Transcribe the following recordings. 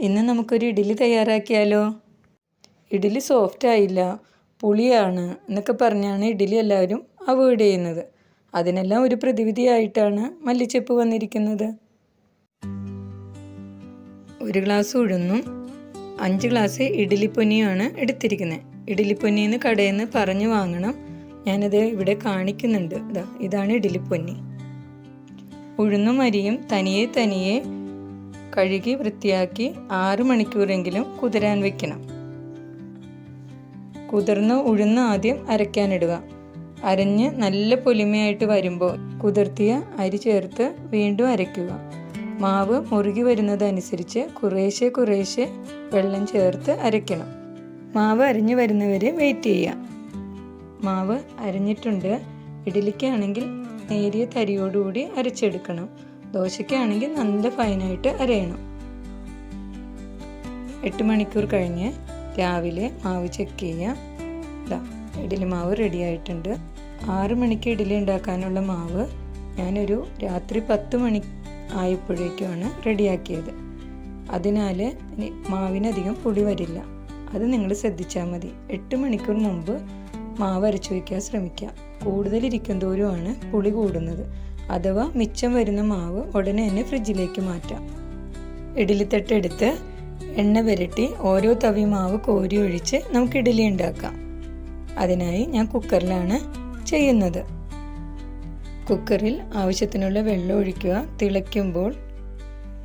ഇന്ന് നമുക്കൊരു ഇഡ്ഡലി തയ്യാറാക്കിയാലോ? ഇഡ്ഡലി സോഫ്റ്റ് ആയില്ല പുളിയാണ് എന്നൊക്കെ പറഞ്ഞാണ് ഇഡ്ഡലി എല്ലാവരും അവോയ്ഡ് ചെയ്യുന്നത്. അതിനെല്ലാം ഒരു പ്രതിവിധിയായിട്ടാണ് മല്ലിച്ചെപ്പ് വന്നിരിക്കുന്നത്. ഒരു ഗ്ലാസ് ഉഴുന്നും അഞ്ച് ഗ്ലാസ് ഇഡ്ഡലിപ്പൊന്നിയുമാണ് എടുത്തിരിക്കുന്നത് ഇഡ്ഡലിപ്പൊന്നിന്ന് കടയിൽ നിന്ന് പറഞ്ഞു വാങ്ങണം. ഞാനത് ഇവിടെ കാണിക്കുന്നുണ്ട്. ഇതാ ഇതാണ് ഇഡ്ഡലിപ്പൊന്നി ഉഴുന്നും അരിയും തനിയെ തനിയെ കഴുകി വൃത്തിയാക്കി ആറു മണിക്കൂറെങ്കിലും കുതിരാൻ വെക്കണം. കുതിർന്ന ഉഴുന്ന് ആദ്യം അരയ്ക്കാനിടുക. അരഞ്ഞ് നല്ല പൊലിമയായിട്ട് വരുമ്പോൾ കുതിർത്തിയ അരി ചേർത്ത് വീണ്ടും അരയ്ക്കുക. മാവ് മുറുകി വരുന്നതനുസരിച്ച് കുറേശ്ശെ കുറേശ്ശെ വെള്ളം ചേർത്ത് അരയ്ക്കണം. മാവ് അരിഞ്ഞു വരുന്നവരെ വെയിറ്റ് ചെയ്യുക. മാവ് അരിഞ്ഞിട്ടുണ്ട്. ഇഡലിക്കാണെങ്കിൽ നേരിയ തരിയോടുകൂടി അരച്ചെടുക്കണം. ദോശയ്ക്കാണെങ്കിൽ നല്ല ഫൈനായിട്ട് അരയണം. എട്ട് മണിക്കൂർ കഴിഞ്ഞ് രാവിലെ മാവ് ചെക്ക് ചെയ്യാം. ഇതാ ഇഡ്ഡലി മാവ് റെഡി ആയിട്ടുണ്ട്. ആറ് മണിക്ക് ഇഡ്ഡലി ഉണ്ടാക്കാനുള്ള മാവ് ഞാനൊരു രാത്രി പത്ത് മണി ആയപ്പോഴേക്കുമാണ് റെഡിയാക്കിയത് അതിനാൽ മാവിനധികം പുളി വരില്ല. അത് നിങ്ങൾ ശ്രദ്ധിച്ചാൽ മതി. എട്ട് മണിക്കൂർ മുമ്പ് മാവ് അരച്ചു വയ്ക്കാൻ ശ്രമിക്കുക കൂടുതലിരിക്കും തോറുമാണ് പുളി കൂടുന്നത്. അഥവാ മിച്ചം വരുന്ന മാവ് ഉടനെ തന്നെ ഫ്രിഡ്ജിലേക്ക് മാറ്റാം. ഇഡ്ഡലിത്തട്ട് എടുത്ത് എണ്ണ പുരട്ടി ഓരോ തവി മാവ് കോരി ഒഴിച്ച് നമുക്ക് ഇഡ്ഡലി ഉണ്ടാക്കാം. അതിനായി ഞാൻ കുക്കറിലാണ് ചെയ്യുന്നത്. കുക്കറിൽ ആവശ്യത്തിനുള്ള വെള്ളം ഒഴിക്കുക തിളയ്ക്കുമ്പോൾ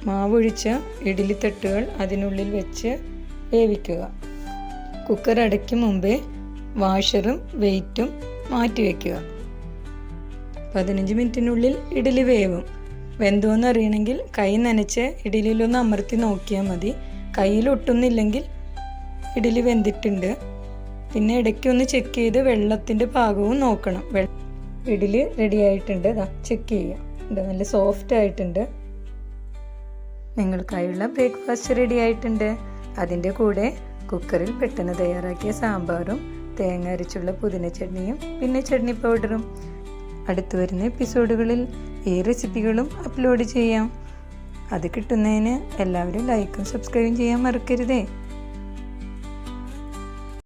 മാവൊഴിച്ച ഇഡ്ഡലിത്തട്ടുകൾ അതിനുള്ളിൽ വെച്ച് വേവിക്കുക. കുക്കർ അടയ്ക്കും മുമ്പേ വാഷറും വെയിറ്റും മാറ്റി വയ്ക്കുക പതിനഞ്ച് മിനിറ്റിനുള്ളിൽ ഇഡ്ഡലി വേവും. വെന്തോന്ന് അറിയണമെങ്കിൽ കൈ നനച്ച് ഇഡ്ഡലിയിലൊന്ന് അമർത്തി നോക്കിയാൽ മതി. കയ്യിൽ ഒട്ടുന്നില്ലെങ്കിൽ ഇഡ്ഡലി വെന്തിട്ടുണ്ട്. പിന്നെ ഇടയ്ക്ക് ഒന്ന് ചെക്ക് ചെയ്ത് വെള്ളത്തിന്റെ പാകവും നോക്കണം. ഇഡ്ഡലി റെഡി ആയിട്ടുണ്ട്. ഇതാ ചെക്ക് ചെയ്യാം. ഇത് നല്ല സോഫ്റ്റ് ആയിട്ടുണ്ട്. നിങ്ങൾക്കായുള്ള ബ്രേക്ക്ഫാസ്റ്റ് റെഡി ആയിട്ടുണ്ട്. അതിന്റെ കൂടെ കുക്കറിൽ പെട്ടെന്ന് തയ്യാറാക്കിയ സാമ്പാറും തേങ്ങ അരച്ചുള്ള പുതിന ചട്നിയും പിന്നെ ചട്നി പൗഡറും അടുത്തു വരുന്ന എപ്പിസോഡുകളിൽ ഈ റെസിപ്പികളും അപ്ലോഡ് ചെയ്യാം. അത് കിട്ടുന്നതിന് എല്ലാവരും ലൈക്കും സബ്സ്ക്രൈബും ചെയ്യാൻ മറക്കരുതേ.